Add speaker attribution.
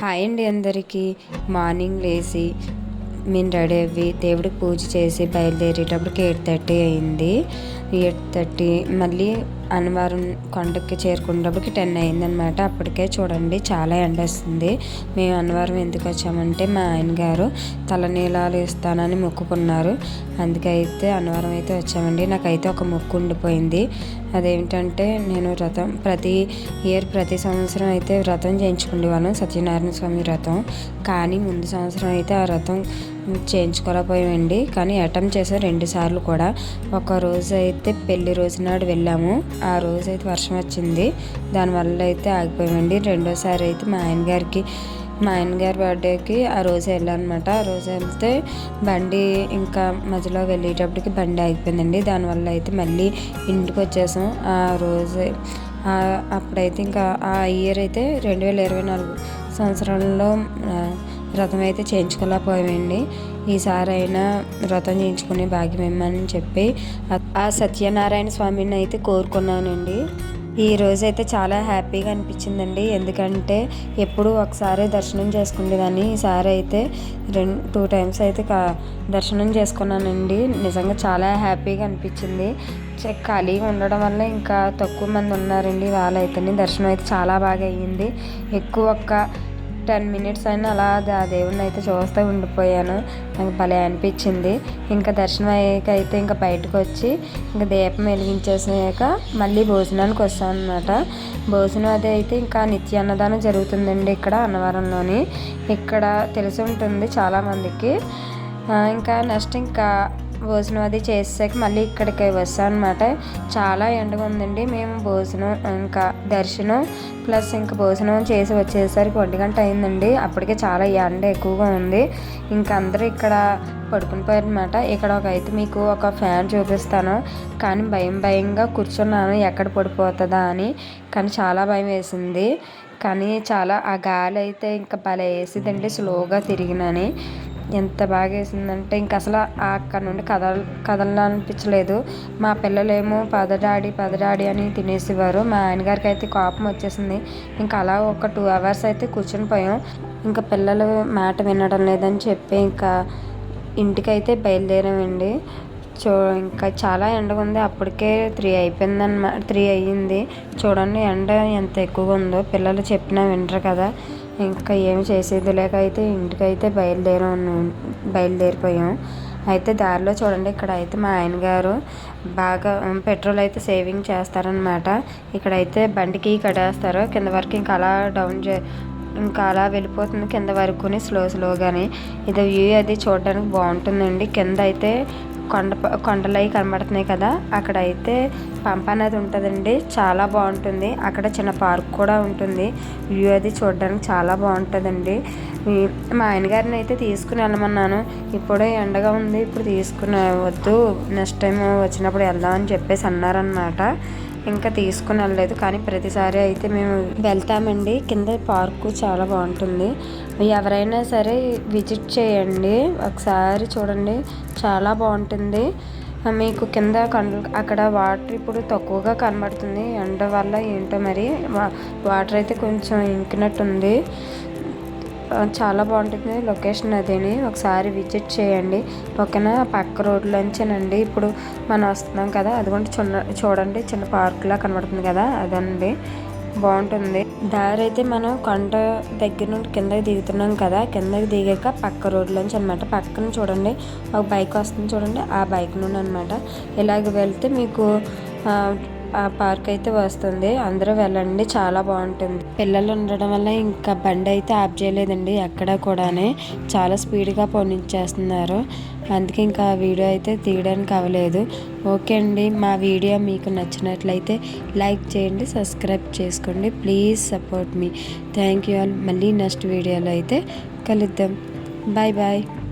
Speaker 1: Hi అండి అందరికీ. Morning లేచి మేము రెడీ అయ్యి దేవుడికి పూజ చేసి బయలుదేరేటప్పటికి ఎయిట్ థర్టీ అయింది. ఎయిట్ థర్టీ మళ్ళీ అన్నవరం కొండకి చేరుకునేటప్పటికి టెన్ అయిందనమాట అప్పటికే చూడండి చాలా ఎండ వస్తుంది. మేము అన్నవరం ఎందుకు వచ్చామంటే మా ఆయన గారు తలనీలాలు ఇస్తానని మొక్కుకున్నారు. అందుకైతే అన్నవరం అయితే వచ్చామండి. నాకైతే ఒక మొక్కు ఉండిపోయింది. అదేమిటంటే నేను వ్రతం ప్రతి ఇయర్ ప్రతి సంవత్సరం అయితే వ్రతం చేయించుకునేవాళ్ళం సత్యనారాయణ స్వామి వ్రతం. కానీ ముందు సంవత్సరం అయితే ఆ వ్రతం చేయించుకోలేకపోయామండి. కానీ అటెంప్ట్ చేసాం రెండు సార్లు కూడా. ఒక రోజు అయితే పెళ్ళి రోజు నాడు వెళ్ళాము. ఆ రోజు అయితే వర్షం వచ్చింది. దానివల్ల అయితే ఆగిపోయామండి. రెండోసారి అయితే మా ఆయన గారికి మా ఆయన గారి బర్త్డేకి ఆ రోజు వెళ్ళానమాట. ఆ రోజు వెళ్తే బండి ఇంకా మధ్యలో వెళ్ళేటప్పటికి బండి ఆగిపోయిందండి. దానివల్ల అయితే మళ్ళీ ఇంటికి వచ్చేసాం. ఆ రోజు అప్పుడైతే ఇంకా ఆ ఇయర్ అయితే రెండు వేల ఇరవై నాలుగు సంవత్సరంలో వ్రతం అయితే చేయించుకోలేకపోయామండి. ఈసారి అయినా వ్రతం చేయించుకునే భాగ్యం ఇమ్మని చెప్పి ఆ సత్యనారాయణ స్వామిని అయితే కోరుకున్నానండి. ఈ రోజు అయితే చాలా హ్యాపీగా అనిపించిందండి. ఎందుకంటే ఎప్పుడు ఒకసారి దర్శనం చేసుకునేదాన్ని. ఈసారి అయితే రెండు టూ టైమ్స్ అయితే దర్శనం చేసుకున్నానండి. నిజంగా చాలా హ్యాపీగా అనిపించింది. ఖాళీగా ఉండడం వల్ల ఇంకా తక్కువ మంది ఉన్నారండి. వాళ్ళైతేనే దర్శనం అయితే చాలా బాగా అయ్యింది. ఎక్కువ ఒక్క టెన్ మినిట్స్ అయినా అలా ఆ దేవుడిని అయితే చూస్తూ ఉండిపోయాను. నాకు భలే అనిపించింది. ఇంకా దర్శనం అయ్యాక అయితే ఇంకా బయటకు వచ్చి ఇంకా దీపం వెలిగించేసాక మళ్ళీ భోజనానికి వస్తాను అనమాట భోజనం అది అయితే ఇంకా నిత్య అన్నదానం జరుగుతుందండి ఇక్కడ అన్నవరంలోని. ఇక్కడ తెలిసి ఉంటుంది చాలామందికి. ఇంకా నెక్స్ట్ ఇంకా భోజనం అది చేసాక మళ్ళీ ఇక్కడికి వస్తాం అనమాట చాలా ఎండగా ఉందండి. మేము భోజనం ఇంకా దర్శనం ప్లస్ ఇంకా భోజనం చేసి వచ్చేసరికి ఒంటి గంట అయిందండి. అప్పటికే చాలా ఎండ ఎక్కువగా ఉంది. ఇంకా అందరూ ఇక్కడ పడుకుని పోయారనమాట ఇక్కడ ఒక అయితే మీకు ఒక ఫ్యాన్ చూపిస్తాను. కానీ భయం భయంగా కూర్చున్నాను. ఎక్కడ పడిపోతుందా అని. కానీ చాలా భయం వేసింది. కానీ చాలా ఆ గాలి అయితే ఇంకా భలే వేసిందండి. స్లోగా తిరిగినని. ఎంత బాగా వేసిందంటే ఇంక అసలు అక్కడ నుండి కదల కదలనిపించలేదు మా పిల్లలేమో పదడాడి పదడాడి అని తినేసేవారు. మా ఆయనగారికి అయితే కోపం వచ్చేసింది. ఇంకా అలా ఒక టూ అవర్స్ అయితే కూర్చొని పోయాం. ఇంకా పిల్లలు మాట వినడం లేదని చెప్పి ఇంకా ఇంటికైతే బయలుదేరామండి. చూ ఇంకా చాలా ఎండగా ఉంది. అప్పటికే త్రీ అయిపోయిందన్నమాట త్రీ అయ్యింది. చూడండి ఎండ ఎంత ఎక్కువగా ఉందో. పిల్లలు చెప్పినా వినరు కదా. ఇంకా ఏమి చేసేది లేక అయితే ఇంటికైతే బయలుదేరా బయలుదేరిపోయాం. అయితే దారిలో చూడండి ఇక్కడ అయితే మా ఆయన గారు బాగా పెట్రోల్ అయితే సేవింగ్ చేస్తారనమాట ఇక్కడైతే బండికి కడేస్తారు కింద వరకు ఇంకా అలా డౌన్ చే ఇంకా అలా వెళ్ళిపోతుంది. కింద వరకుని స్లో స్లోగాని. ఇది వ్యూ అది చూడడానికి బాగుంటుందండి. కింద అయితే కొండ కొండలు అవి కనబడుతున్నాయి కదా అక్కడ అయితే పంప అనేది ఉంటుందండి. చాలా బాగుంటుంది. అక్కడ చిన్న పార్క్ కూడా ఉంటుంది. వ్యూ అది చూడడానికి చాలా బాగుంటుందండి. మా ఆయనగారిని అయితే తీసుకుని వెళ్ళమన్నాను. ఇప్పుడే ఎండగా ఉంది. ఇప్పుడు తీసుకుని వద్దు. నెక్స్ట్ టైం వచ్చినప్పుడు వెళ్దామని చెప్పేసి అన్నారనమాట ఇంకా తీసుకుని వెళ్ళలేదు. కానీ ప్రతిసారి అయితే మేము వెళ్తామండి. కింద పార్కు చాలా బాగుంటుంది. ఎవరైనా సరే విజిట్ చేయండి. ఒకసారి చూడండి. చాలా బాగుంటుంది. మీకు కింద అక్కడ వాటర్ ఇప్పుడు తక్కువగా కనబడుతుంది. ఎండ వల్ల ఏంటో మరి వాటర్ అయితే కొంచెం ఇంకినట్టుంది. చాలా బాగుంటుంది. లొకేషన్ అదేని ఒకసారి విజిట్ చేయండి. ఓకేనా పక్క రోడ్లోంచేనండి. ఇప్పుడు మనం వస్తున్నాం కదా అదిగోండి చిన్న చూడండి. చిన్న పార్క్లా కనబడుతుంది కదా అదండి. బాగుంటుంది. దారి అయితే మనం కొండ దగ్గర నుండి కిందకి దిగుతున్నాం కదా కిందకి దిగాక పక్క రోడ్లోంచి అనమాట పక్కన చూడండి ఒక బైక్ వస్తుంది చూడండి ఆ బైక్ నుండి అనమాట ఇలాగ వెళ్తే మీకు పార్క్ అయితే వస్తుంది. అందరూ వెళ్ళండి. చాలా బాగుంటుంది. పిల్లలు ఉండడం వల్ల ఇంకా బండి అయితే ఆప్ చేయలేదండి. ఎక్కడ కూడానే చాలా స్పీడ్గా పోనిచ్చేస్తున్నారు. అందుకే ఇంకా వీడియో అయితే తీయడానికి అవ్వలేదు. ఓకే అండి. మా వీడియో మీకు నచ్చినట్లయితే లైక్ చేయండి సబ్స్క్రైబ్ చేసుకోండి. Please support me. Thank you all. మళ్ళీ నెక్స్ట్ వీడియోలో అయితే కలుద్దాం. Bye bye.